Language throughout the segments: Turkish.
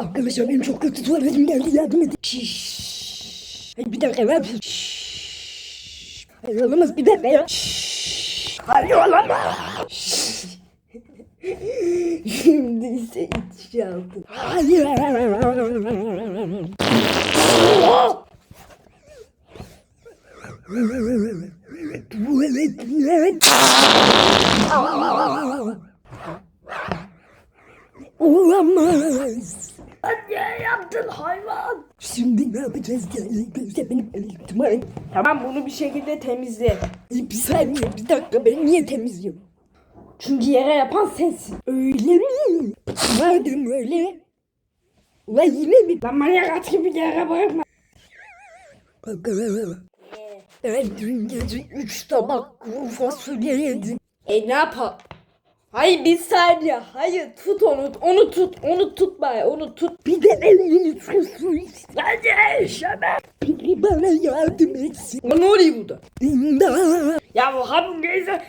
Arkadaşlar benim çok kötü tuvaletim geldi yardım edin. Şşş. Bir dakika ne yapıyorsun? Şşş. Hayır olamaz bir dakika ya. Şşş. Hayır olamaz. Şşş. Şimdi ise içi aldı. Hayır. Tuvalet, tuvalet. Olamaz. Ne yaptın hayvan? Şimdi ne yapacağız? Gel, benim elim Tamam bunu bir şekilde temizle. Bir saniye, bir dakika ben niye temizliyorum? Çünkü yere yapan sensin. Öyle mi? Madem öyle. Ulan yine mi? Lan manyak at gibi yere bırakma. Ben dün gece üç tabak kuru fasulye yedim. E ne yapalım? Hayır bir saniye. Hayır tut onu. Onu tut. Onu tut bari. Onu tut. Bir de elini su iç. Hadi yaşama. Biri bana yardım etsin. Ne oluyor burada? İmdat. Ya bu hamburger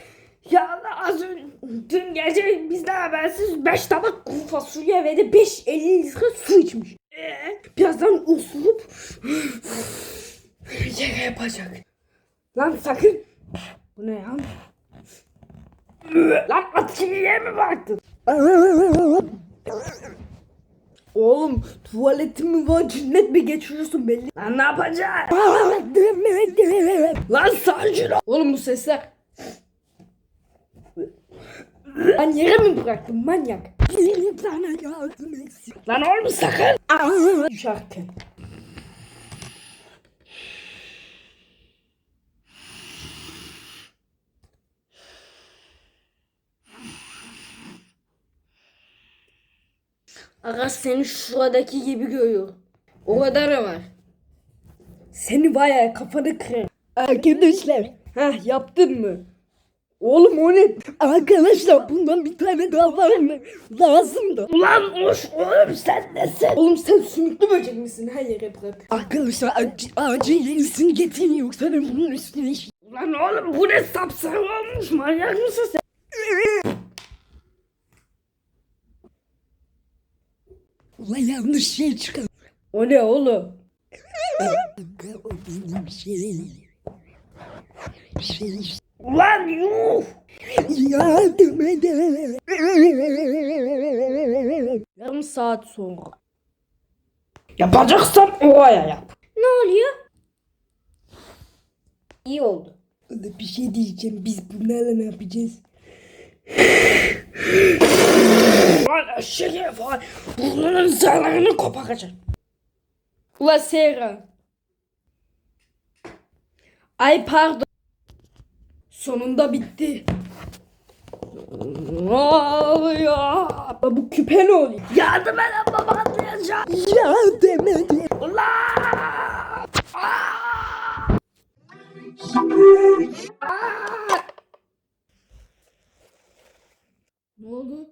ya Allah az önce dün gece bizden habersiz 5 tabak kuru fasulye ve de 5 50 litre su içmiş. Ee, birazdan usurup yere yapacak. Lan sakın. Bu ne ya? Lan at gibi yere mi baktın? Oğlum tuvaletin mi var cinnet mi geçiriyorsun belli. Lan ne yapacaksın? Lan sakin ol. Oğlum bu sesler. Lan yere mi bıraktın manyak? Lan oğlum sakın. Düşerken. Aga seni şuradaki gibi görüyorum. O kadar var. Seni bayağı kafanı kırar. Arkadaşlar. Heh yaptın mı? Oğlum o ne? Arkadaşlar bundan bir tane daha var mı? Lazım da. Ulan hoş oğlum sen nesin? Oğlum sen sümüklü böcek misin? Her yere bırak. Arkadaşlar ac acil yenisini getirin yoksa ben bunun üstüne iş... Ulan oğlum bu ne sapsarı olmuş manyak mısın sen? Ulan yanlış şey çıkar. O ne oğlum? O benim. Şey... Ulan yuh! Yardım edin. Yarım saat sonra. Yapacaksan oraya yap. Ne oluyor? İyi oldu. Bir şey diyeceğim. Biz bunlarla ne yapacağız? Ulan eşek herif var. Burnunun zarlarını koparacak. Ulan Seyran. Ay pardon. Sonunda bitti. Ne oluyor? Bu küpe ne oluyor? Yardım et baba atlayacağım. Yardım edin. Aa! Ne oldu?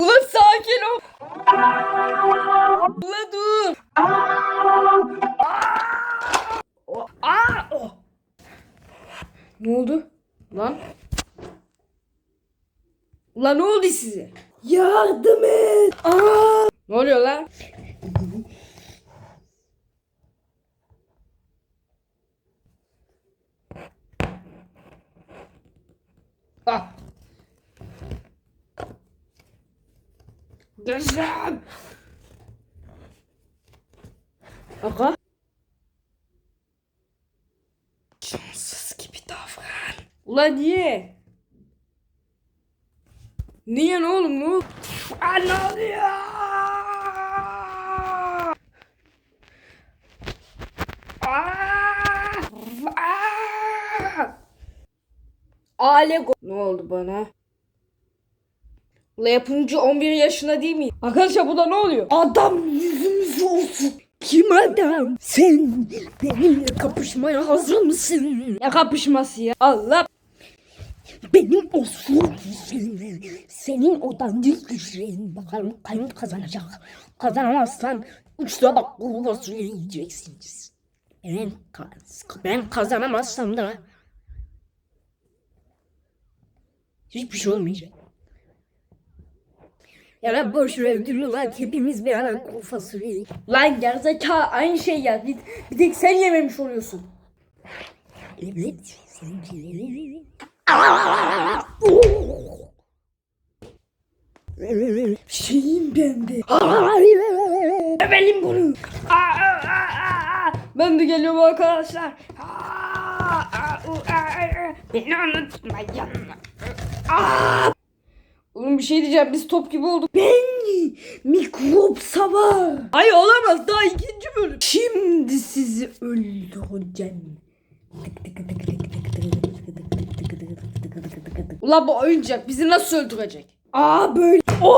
Ulan sakin ol. Ulan dur. Aa! Oh. Ne oldu? Lan. Ulan ne oldu size? Yardım et. Aa! Ne oluyor lan? Gözüm. Aga. Cansız gibi davran. Ulan niye? Niye ne oğlum ne oldu? Aa, ne oluyor? Aa! Aa! Alego. Ne oldu bana? La yapımcı 11 yaşında değil mi? Arkadaşlar bu da ne oluyor? Adam yüzümüzü olsun. Kim adam? Sen benimle kapışmaya hazır mısın? Ne kapışması ya? Allah. Benim olsun Senin odan düz düşün. Bakalım kim kazanacak. Kazanamazsan uçta bak bu fasulye yiyeceksiniz. Ben, ben kazanamazsam da hiçbir şey olmayacak. Ya lan boş ver ödülü lan hepimiz bir ara kuru fasulye. Lan gerizekalı aynı şey ya. Bir, bir tek sen yememiş oluyorsun. Evet senin Şeyim bende. Övelim bunu. Ben de geliyorum arkadaşlar. Aa, aa. Beni unutma yanına. Oğlum bir şey diyeceğim biz top gibi olduk. Ben mikrop savar. Ay olamaz daha ikinci bölüm. Şimdi sizi öldüreceğim. Ulan bu oyuncak bizi nasıl öldürecek? Aa böyle. Hop.